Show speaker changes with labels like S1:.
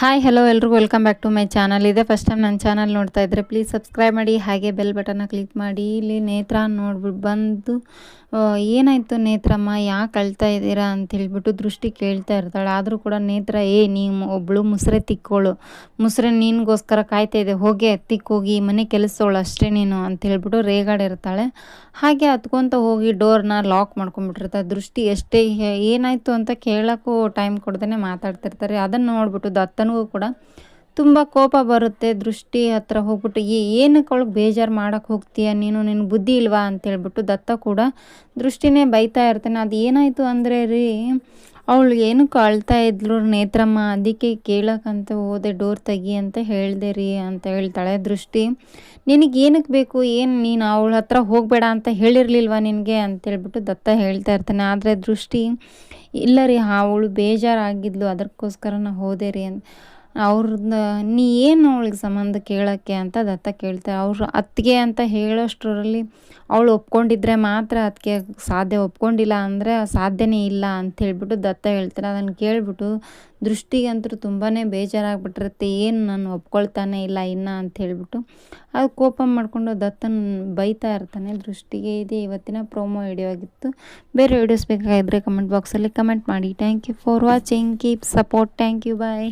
S1: Hi hello ಎಲ್ರಿಗೂ. Welcome back to my channel ಇದೆ first time ನನ್ನ ಚಾನಲ್ ನೋಡ್ತಾ ಇದ್ದರೆ ಪ್ಲೀಸ್ ಸಬ್ಸ್ಕ್ರೈಬ್ ಮಾಡಿ, ಹಾಗೆ ಬೆಲ್ ಬಟನ್ನ ಕ್ಲಿಕ್ ಮಾಡಿ. ಇಲ್ಲಿ ನೇತ್ರ ನೋಡ್ಬಿಟ್ಟು ಬಂದು ಏನಾಯಿತು ನೇತ್ರಮ್ಮ? ಯಾಕೆ ಅಳ್ತಾ ಇದ್ದೀರಾ ಅಂತ ಹೇಳ್ಬಿಟ್ಟು ದೃಷ್ಟಿ ಕೇಳ್ತಾ ಇರ್ತಾಳೆ. ಆದರೂ ಕೂಡ ನೇತ್ರ, ಏ, ನೀ ಒಬ್ಬಳು ಮುಸ್ರೆ ತಿಕ್ಕೋಳು. ಮುಸ್ರೆ ನಿನಗೋಸ್ಕರ ಕಾಯ್ತಾ ಇದೆ. ಹೋಗಿ ಹತ್ತಿಕ್ಕೋಗಿ ಮನೆ ಕೆಲಸವಳು ಅಷ್ಟೇ ನೀನು ಅಂತ ಹೇಳ್ಬಿಟ್ಟು ರೇಗಾಡಿರ್ತಾಳೆ ಹಾಗೆ ಹತ್ಕೊತ ಹೋಗಿ ಡೋರ್ನ ಲಾಕ್ ಮಾಡ್ಕೊಂಡ್ಬಿಟ್ಟಿರ್ತಾರೆ ದೃಷ್ಟಿ ಎಷ್ಟೇ ಏನಾಯಿತು ಅಂತ ಕೇಳೋಕ್ಕೂ ಟೈಮ್ ಕೊಡ್ದೇ ಮಾತಾಡ್ತಿರ್ತಾರೆ. ಅದನ್ನು ನೋಡ್ಬಿಟ್ಟು ಕೂಡ. ತುಂಬ ಕೋಪ ಬರುತ್ತೆ, ದೃಷ್ಟಿ ಹತ್ರ ಹೋಗ್ಬಿಟ್ಟು ಈ ಏನಕ್ಕೆ ಅವಳಿಗೆ ಬೇಜಾರು ಮಾಡೋಕ್ಕೆ ಹೋಗ್ತೀಯ? ನೀನು ನಿನ್ನ ಬುದ್ಧಿ ಇಲ್ವಾ? ಅಂತ ಹೇಳ್ಬಿಟ್ಟು ದತ್ತ ಕೂಡ ದೃಷ್ಟಿನೇ ಬೈತಾ ಇರ್ತಾನೆ. ಅದು ಏನಾಯಿತು ಅಂದರೆ ರೀ, ಅವಳು ಏನಕ್ಕೆ ಅಳ್ತಾ ಇದ್ಲು ನೇತ್ರಮ್ಮ? ಅದಕ್ಕೆ ಕೇಳೋಕ್ಕಂತ ಹೋದೆ, ಡೋರ್ ತೆಗಿ ಅಂತ ಹೇಳಿದೆ ರೀ ಅಂತ ಹೇಳ್ತಾಳೆ ದೃಷ್ಟಿ. ನಿನಗೆ ಏನಕ್ಕೆ ಬೇಕು? ಏನು ನೀನು ಅವಳ ಹತ್ರ ಹೋಗಬೇಡ ಅಂತ ಹೇಳಿರಲಿಲ್ವ ನಿನಗೆ? ಅಂತೇಳ್ಬಿಟ್ಟು ದತ್ತ ಹೇಳ್ತಾ ಇರ್ತಾನೆ. ಆದರೆ ದೃಷ್ಟಿ, ಇಲ್ಲ ರೀ ಅವಳು ಬೇಜಾರಾಗಿದ್ಲು ಅದಕ್ಕೋಸ್ಕರ ನಾ ಹೋದೆ ರೀ ಅಂತ. ಅವ್ರನ್ನ ನೀ ಏನು ಅವಳಿಗೆ ಸಂಬಂಧ ಕೇಳೋಕ್ಕೆ ಅಂತ ದತ್ತ ಕೇಳ್ತಾರೆ ಅವರು ಅತ್ತಿಗೆ ಅಂತ ಹೇಳೋಷ್ಟರಲ್ಲಿ ಅವಳು ಒಪ್ಕೊಂಡಿದ್ರೆ ಮಾತ್ರ ಅದಕ್ಕೆ ಸಾಧ್ಯ. ಒಪ್ಕೊಂಡಿಲ್ಲ ಅಂದರೆ ಸಾಧ್ಯನೇ ಇಲ್ಲ ಅಂತ ಹೇಳ್ಬಿಟ್ಟು ದತ್ತ ಹೇಳ್ತಾರೆ ಅದನ್ನು ಕೇಳಿಬಿಟ್ಟು ದೃಷ್ಟಿಗಂತೂ ತುಂಬಾ ಬೇಜಾರಾಗ್ಬಿಟ್ಟಿರುತ್ತೆ. ಏನು ನಾನು ಒಪ್ಕೊಳ್ತಾನೆ ಇಲ್ಲ ಇನ್ನ ಅಂತ ಹೇಳ್ಬಿಟ್ಟು ಅದು ಕೋಪ ಮಾಡಿಕೊಂಡು ದತ್ತನ ಬೈತಾ ಇರ್ತಾನೆ. ದೃಷ್ಟಿಗೆ ಇದೆ. ಇವತ್ತಿನ ಪ್ರೋಮೋ ವಿಡಿಯೋ ಆಗಿತ್ತು. ಬೇರೆ ವಿಡಿಯೋಸ್ ಬೇಕಾಗಿದ್ದರೆ ಕಮೆಂಟ್ ಬಾಕ್ಸಲ್ಲಿ ಕಮೆಂಟ್ ಮಾಡಿ. Thank you for watching keep support thank you bye